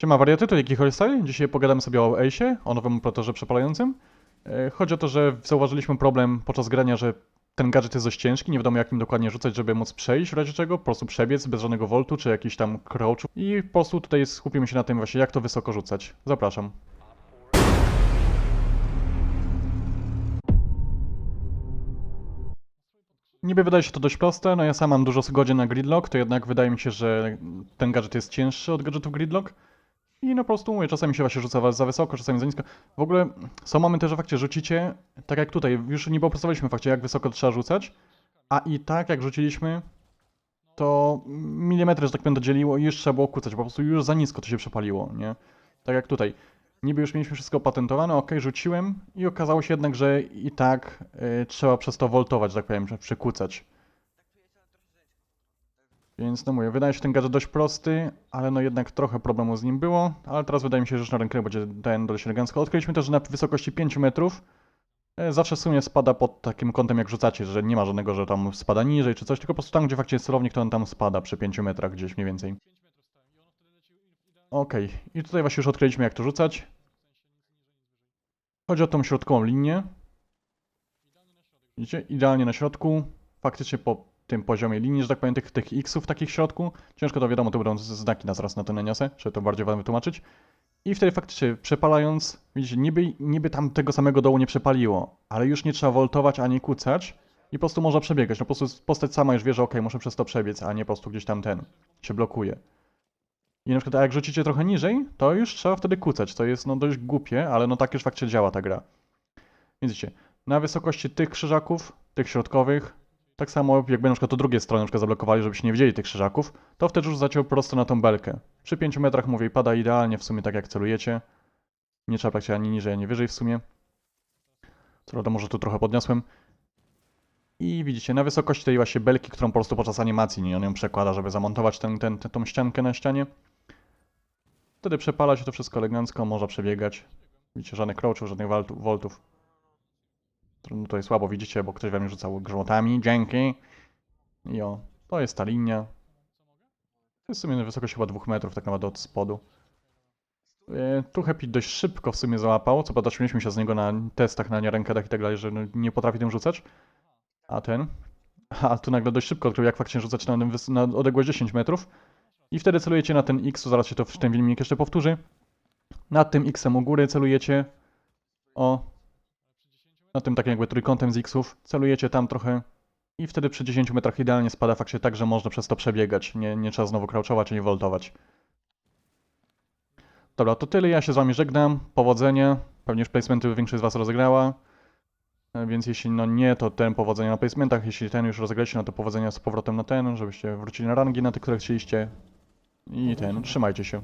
Siema wariaty, to Jaki Holstyle. Dzisiaj pogadamy sobie o Ace'ie, o nowym operatorze przepalającym. E, Chodzi o to, że zauważyliśmy problem podczas grania, że ten gadżet jest dość ciężki, nie wiadomo jak nim dokładnie rzucać, żeby móc przejść w razie czego, po prostu przebiec bez żadnego voltu czy jakiś tam crouchu. I po prostu tutaj skupimy się na tym właśnie, jak to wysoko rzucać. Zapraszam. Niby wydaje się to dość proste, no ja sam mam dużo godzin na gridlock, to jednak wydaje mi się, że ten gadżet jest cięższy od gadżetów gridlock. I no po prostu mówię, czasami się właśnie rzuca za wysoko, czasami za nisko. W ogóle są momenty, że fakcie rzucicie, tak jak tutaj, już niby opracowaliśmy fakcie, jak wysoko trzeba rzucać, a i tak jak rzuciliśmy, to milimetry, że tak powiem, dodzieliło i już trzeba było kucać, po prostu już za nisko to się przepaliło, nie? Tak jak tutaj. Niby już mieliśmy wszystko opatentowane, ok, rzuciłem i okazało się jednak, że i tak y, trzeba przez to voltować, że tak powiem, że przykucać. Więc no mówię, wydaje się ten gadżet dość prosty, ale no jednak trochę problemu z nim było, ale teraz wydaje mi się, że na rękę będzie ten dość elegancko. Odkryliśmy też, że na wysokości 5 metrów e, zawsze w sumie spada pod takim kątem jak rzucacie, że nie ma żadnego, że tam spada niżej czy coś, tylko po prostu tam, gdzie faktycznie jest celownik, to on tam spada przy 5 metrach gdzieś mniej więcej. Okej, i tutaj właśnie już odkryliśmy jak to rzucać. Chodzi o tą środkową linię. Widzicie? Idealnie na środku. Faktycznie po tym poziomie linii, że tak powiem, tych, tych x-ów takich w środku. Ciężko to wiadomo, to będą znaki na zaraz na to naniosę, żeby to bardziej wam wytłumaczyć. I wtedy faktycznie przepalając, widzicie, niby, niby tam tego samego dołu nie przepaliło, ale już nie trzeba woltować ani kucać i po prostu można przebiegać. No po prostu postać sama już wie, że ok, muszę przez to przebiec, a nie po prostu gdzieś tam ten się blokuje. I na przykład jak rzucicie trochę niżej, to już trzeba wtedy kucać, to jest no dość głupie, ale no tak już faktycznie działa ta gra. Widzicie, na wysokości tych krzyżaków, tych środkowych, tak samo jakby na przykład to drugie strony na przykład zablokowali, żebyście nie widzieli tych krzyżaków, to wtedy już zaciął prosto na tą belkę. Przy 5 metrach mówię pada idealnie w sumie tak jak celujecie. Nie trzeba praktycznie ani niżej, ani wyżej w sumie. Co prawda może tu trochę podniosłem. I widzicie, na wysokości tej właśnie belki, którą po prostu podczas animacji nie on ją przekłada, żeby zamontować tę tą ściankę na ścianie. Wtedy przepala się to wszystko elegancko, można przebiegać. Widzicie, żadnych crouchów, żadnych voltów. No tutaj słabo widzicie, bo ktoś wam rzucał grzmotami. Dzięki. I o, to jest ta linia. To jest w sumie na wysokość chyba dwóch metrów, tak naprawdę od spodu. E, Tu Happy dość szybko w sumie załapał, co prawda śmieliśmy się z niego na testach, na rankedach i tak dalej, że no nie potrafi tym rzucać. A ten? A tu nagle dość szybko odkrył, jak faktycznie rzucać na, na odległość 10 metrów. I wtedy celujecie na ten X, zaraz się to w ten filmik jeszcze powtórzy. Nad tym X-em u góry celujecie. O. Na tym takim jakby trójkątem z X-ów. Celujecie tam trochę. I wtedy przy 10 metrach idealnie spada faktycznie tak, że można przez to przebiegać. Nie, nie trzeba znowu crouchować ani voltować. Dobra, to tyle. Ja się z wami żegnam. Powodzenia. Pewnie już placementy większość z was rozegrała. E, Więc jeśli no nie, to ten powodzenia na placementach. Jeśli ten już rozegraliście, no to powodzenia z powrotem na ten, żebyście wrócili na rangi na te, które chcieliście. I ten, trzymajcie się.